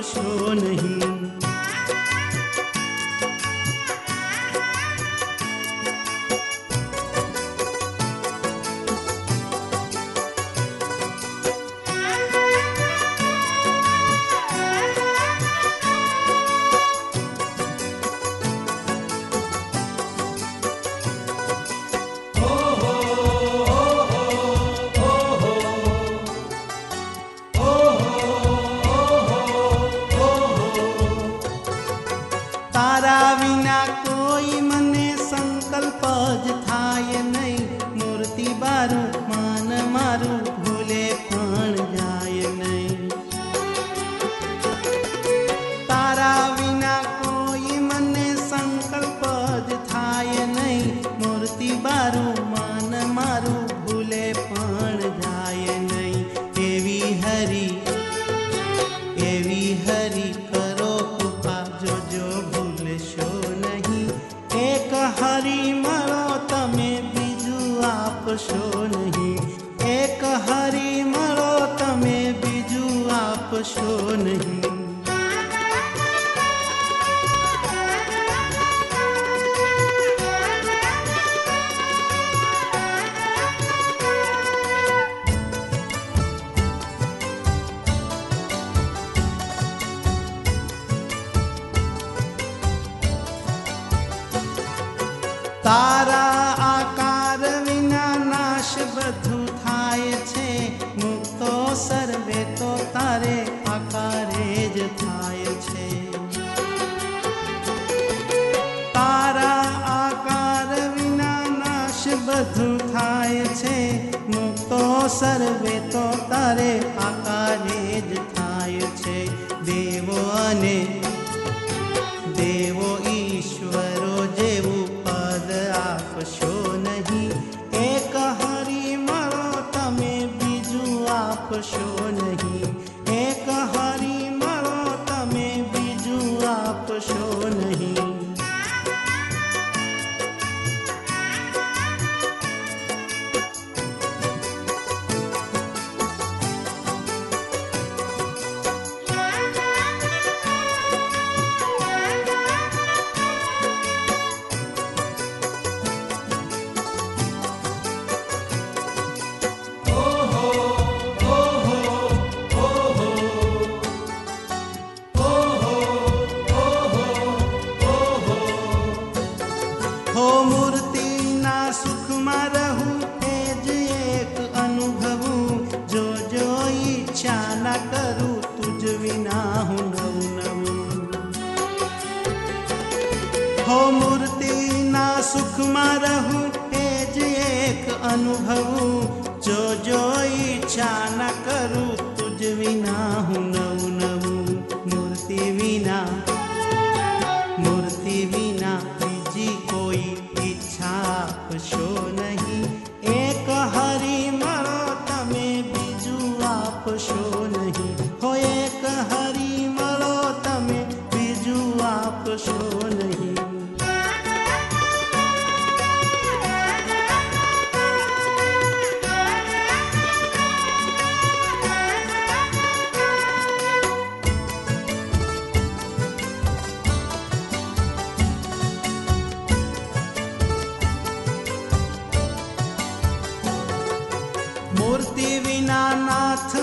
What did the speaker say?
Show नहीं। हाशो नहीं। तार બધું થાય છે મુક્તો સર્વે તો તારે આકારે જ થાય છે દેવો અને દેવો ઈશ્વરો જેવું પદ આપશો નહીં એક હરી મળો તમે બીજું આપશો નહીં એક હરી મળો તમે બીજું આપશો નહીં हो मूर्ति ना सुख रहू एज एक अनुभव, जो जो इच्छा न करू, तुझ बिना हूँ नऊ नऊ मूर्ति बिना मूर्ति बिना तीजी कोई इच्छा शो नहीं। एक हरि मरो तमे बीजू आप शो नहीं। हो एक हरि मरो तमे बीजू आप शो मूर्ति विना नाथ